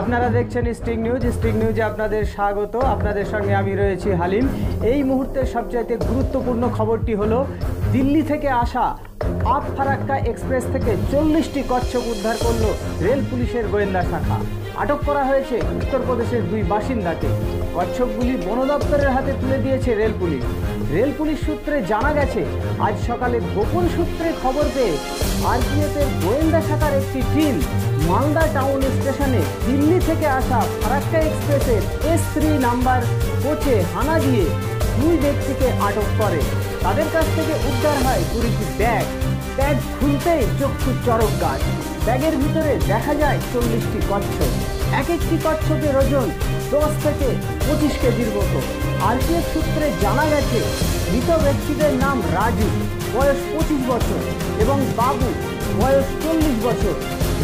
আপনারা দেখছেন sting news. Sting নিউজে আপনাদের স্বাগত। আপনাদের সঙ্গে আমি রয়েছি হালিম। এই মুহূর্তের সবচাইতে গুরুত্বপূর্ণ খবরটি হলো, দিল্লি থেকে আসা আপ ফারাক্কা এক্সপ্রেস থেকে চল্লিশটি কচ্ছপ উদ্ধার করল রেল পুলিশের গোয়েন্দা শাখা। আটক করা হয়েছে উত্তরপ্রদেশের দুই বাসিন্দাকে। কচ্ছপগুলি বন দপ্তরের হাতে তুলে দিয়েছে রেল পুলিশ। রেল পুলিশ সূত্রে জানা গেছে, আজ সকালে গোপন সূত্রে খবর পেয়ে আরপিএফের গোয়েন্দা শাখার একটি টিম মালদা টাউন স্টেশনে দিল্লি থেকে আসা ফারাক্কা এক্সপ্রেসের এস থ্রি নাম্বার কোচে হানা দিয়ে দুই ব্যক্তিকে আটক করে। তাদের কাছ থেকে উদ্ধার হয় কুড়িটি ব্যাগ। ব্যাগ খুলতেই চক্ষু চরক গাছ। ব্যাগের ভিতরে দেখা যায় চল্লিশটি কচ্ছপ। এক একটি কচ্ছপের ওজন দশ থেকে পঁচিশ কেজির মতো। আরপিএফ সূত্রে জানা গেছে, মৃত ব্যক্তিদের নাম রাজু, বয়স পঁচিশ বছর, এবং বাবু, বয়স চল্লিশ বছর।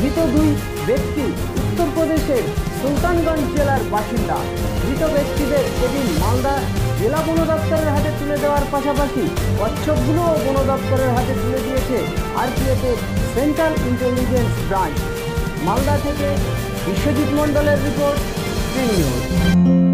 মৃত দুই ব্যক্তি উত্তরপ্রদেশের সুলতানগঞ্জ জেলার বাসিন্দা। মৃত ব্যক্তিদের এদিন মালদা জেলা বন দপ্তরের হাতে তুলে দেওয়ার পাশাপাশি কচ্ছপগুলোও বন দপ্তরের হাতে তুলে দিয়েছে আরপিএফের সেন্ট্রাল ইন্টেলিজেন্স ব্রাঞ্চ। মালদা থেকে বিশ্বজিৎ মণ্ডলের রিপোর্ট 更有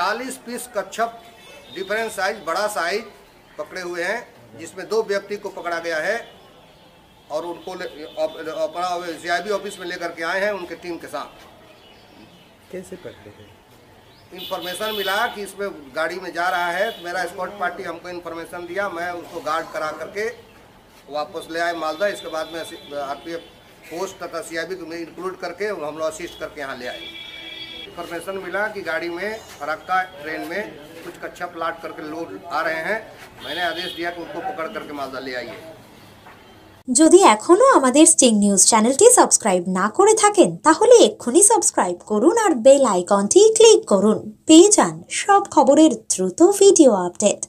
40 पीस कच्छप डिफरेंट साइज़ बड़ा साइज़ पकड़े हुए हैं जिसमें दो व्यक्ति को पकड़ा गया है और उनको अपना बी ऑफ़िस में लेकर के आए हैं उनके टीम के साथ। कैसे पकड़े हैं इंफॉर्मेशन मिला कि इसमें गाड़ी में जा रहा है तो मेरा स्कॉट पार्टी हमको इन्फॉर्मेशन दिया मैं उसको गार्ड करा करके वापस ले आए मालदा। इसके बाद में आर पी पोस्ट तथा सी आई को इंक्लूड करके हम लोग असिस्ट करके यहाँ ले आए। इंफॉर्मेशन मिला कि गाड़ी में फरक्का ट्रेन में कुछ कच्छा प्लाट करके लोग आ रहे हैं मैंने आदेश दिया कि उनको पकड़ करके मालदा ले आइए যদি এখনও আমাদের স্টিং নিউজ চ্যানেলটি সাবস্ক্রাইব না করে থাকেন তাহলে এক্ষুনি সাবস্ক্রাইব করুন আর বেল আইকনটি ক্লিক করুন পেয়ে যান সব খবরের দ্রুত ভিডিও আপডেট